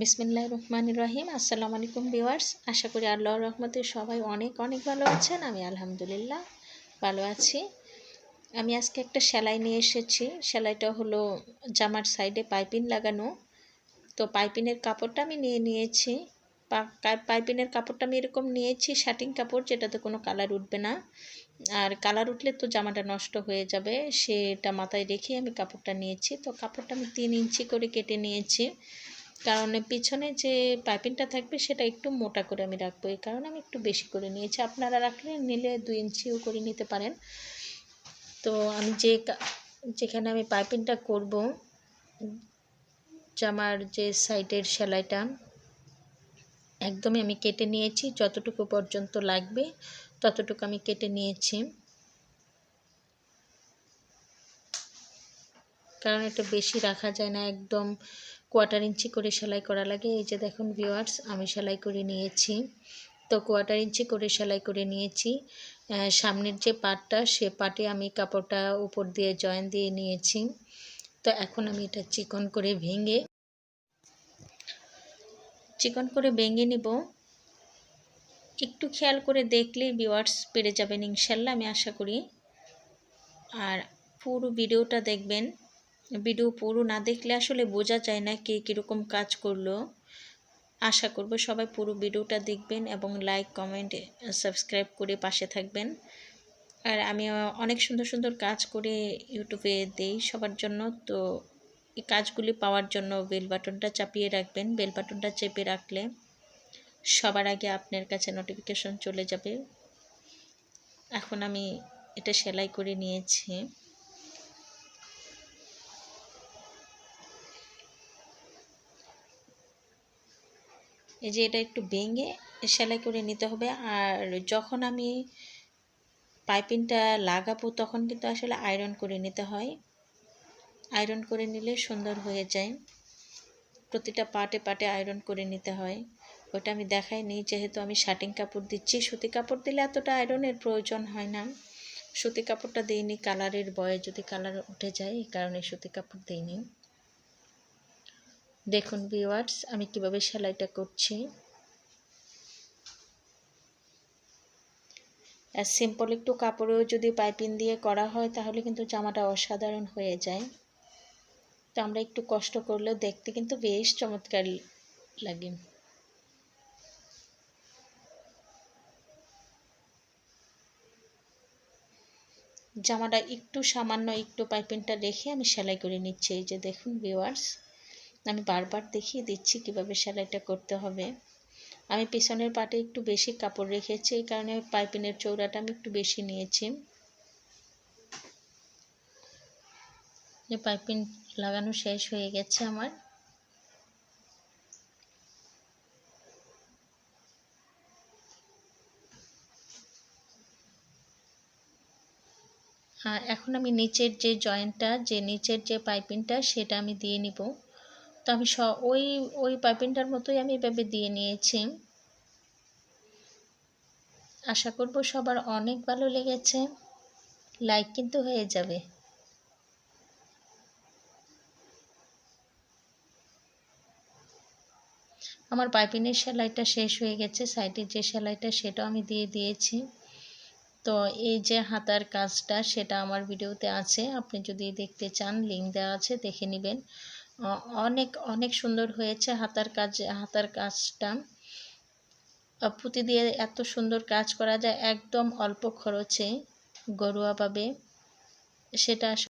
বিসমিল্লাহ রহমান রহিম। আসসালামু আলাইকুম ভিউয়ার্স, আশা করি আল্লাহ রহমতে সবাই অনেক অনেক ভালো আছেন। আমি আলহামদুলিল্লাহ ভালো আছি। আমি আজকে একটা সেলাই নিয়ে এসেছি। সেলাইটা হলো জামার সাইডে পাইপিন লাগানো। তো পাইপিনের কাপড়টা আমি নিয়ে নিয়েছি। পাইপিনের কাপড়টা আমি এরকম নিয়েছি শার্টিং কাপড়, যেটাতে কোনো কালার উঠবে না। আর কালার উঠলে তো জামাটা নষ্ট হয়ে যাবে, সেটা মাথায় রেখে আমি কাপড়টা নিয়েছি। তো কাপড়টা আমি তিন ইঞ্চি করে কেটে নিয়েছি। কারণ পিছনে যে পাইপিংটা থাকবে সেটা একটু মোটা করে আমি রাখব। এই কারণে আমি একটু বেশি করে নিয়েছি। আপনারা রাখলে নিলে দুই ইঞ্চিও করে নিতে পারেন। তো আমি যে যেখানে আমি পাইপিংটা করব, জামার যে সাইডের সেলাইটা, একদমই আমি কেটে নিয়েছি। যতটুকু পর্যন্ত লাগবে, ততটুকু আমি কেটে নিয়েছি। কারণ এটা বেশি রাখা যায় না একদম কোয়ার্টার ইঞ্চি করে সেলাই করা লাগে। এই যে দেখুন ভিওয়ার্স আমি সেলাই করে নিয়েছি। তো কোয়ার্টার ইঞ্চি করে সেলাই করে নিয়েছি। সামনের যে পাটটা, সে পাটে আমি কাপড়টা উপর দিয়ে জয়েন দিয়ে নিয়েছি। তো এখন আমি এটা চিকন করে ভেঙে, চিকন করে ভেঙে নিব। একটু খেয়াল করে দেখলেই ভিওয়ার্স পেরে যাবেন ইনশাল্লাহ, আমি আশা করি। আর পুরো ভিডিওটা দেখবেন। ভিডিও পুরো না দেখলে আসলে বোঝা যায় না কে কীরকম কাজ করল। আশা করব সবাই পুরো ভিডিওটা দেখবেন এবং লাইক, কমেন্ট, সাবস্ক্রাইব করে পাশে থাকবেন। আর আমি অনেক সুন্দর সুন্দর কাজ করে ইউটিউবে দেই সবার জন্য। তো এই কাজগুলি পাওয়ার জন্য বেল বাটনটা চাপিয়ে রাখবেন। বেল বাটনটা চেপে রাখলে সবার আগে আপনার কাছে নোটিফিকেশন চলে যাবে। এখন আমি এটা সেলাই করে নিয়েছি। এই যে এটা একটু ভেঙে সেলাই করে নিতে হবে। আর যখন আমি পাইপিংটা লাগাবো তখন কিন্তু আসলে আয়রন করে নিতে হয়। আয়রন করে নিলে সুন্দর হয়ে যায়। প্রতিটা পাটে পাটে আয়রন করে নিতে হয়। ওটা আমি দেখাই নিই, যেহেতু আমি শার্টিং কাপড় দিচ্ছি। সুতি কাপড় দিলে এতটা আয়রনের প্রয়োজন হয় না। সুতি কাপড়টা দিইনি কালারের বয়ে যদি কালার উঠে যায়, এই কারণে সুতি কাপড় দিইনি। দেখুন ভিওয়ার্স আমি কীভাবে সেলাইটা করছি। সিম্পল একটু কাপড়েও যদি পাইপিং দিয়ে করা হয়, তাহলে কিন্তু জামাটা অসাধারণ হয়ে যায়। তো আমরা একটু কষ্ট করলেও দেখতে কিন্তু বেশ চমৎকার লাগে। জামাটা একটু সামান্য একটু পাইপিংটা রেখে আমি সেলাই করে নিচ্ছি, এই যে দেখুন ভিওয়ার্স আমি বারবার দেখিয়ে দিচ্ছি কীভাবে সেলাইটা করতে হবে। আমি পেছনের পাটে একটু বেশি কাপড় রেখেছি, এই কারণে পাইপিনের চৌড়াটা আমি একটু বেশি নিয়েছি। পাইপিন লাগানো শেষ হয়ে গেছে আমার। এখন আমি নিচের যে জয়েন্টটা, যে নিচের যে পাইপিংটা, সেটা আমি দিয়ে নিব। আমি স ওই ওই পাইপিংটার মতোই আমি এভাবে দিয়ে নিয়েছি। আশা করব সবার অনেক ভালো লেগেছে। লাইক কিন্তু হয়ে যাবে। আমার পাইপিনের সেলাইটা শেষ হয়ে গেছে, সাইডের যে সেলাইটা সেটাও আমি দিয়ে দিয়েছি। তো এই যে হাতার কাজটা সেটা আমার ভিডিওতে আছে, আপনি যদি দেখতে চান লিঙ্ক দেওয়া আছে, দেখে নেবেন। অনেক অনেক সুন্দর হয়েছে হাতার কাজ, হাতার কাজটা। পুঁতি দিয়ে এত সুন্দর কাজ করা যায়, একদম অল্প খরচে ঘরোয়াভাবে সেটা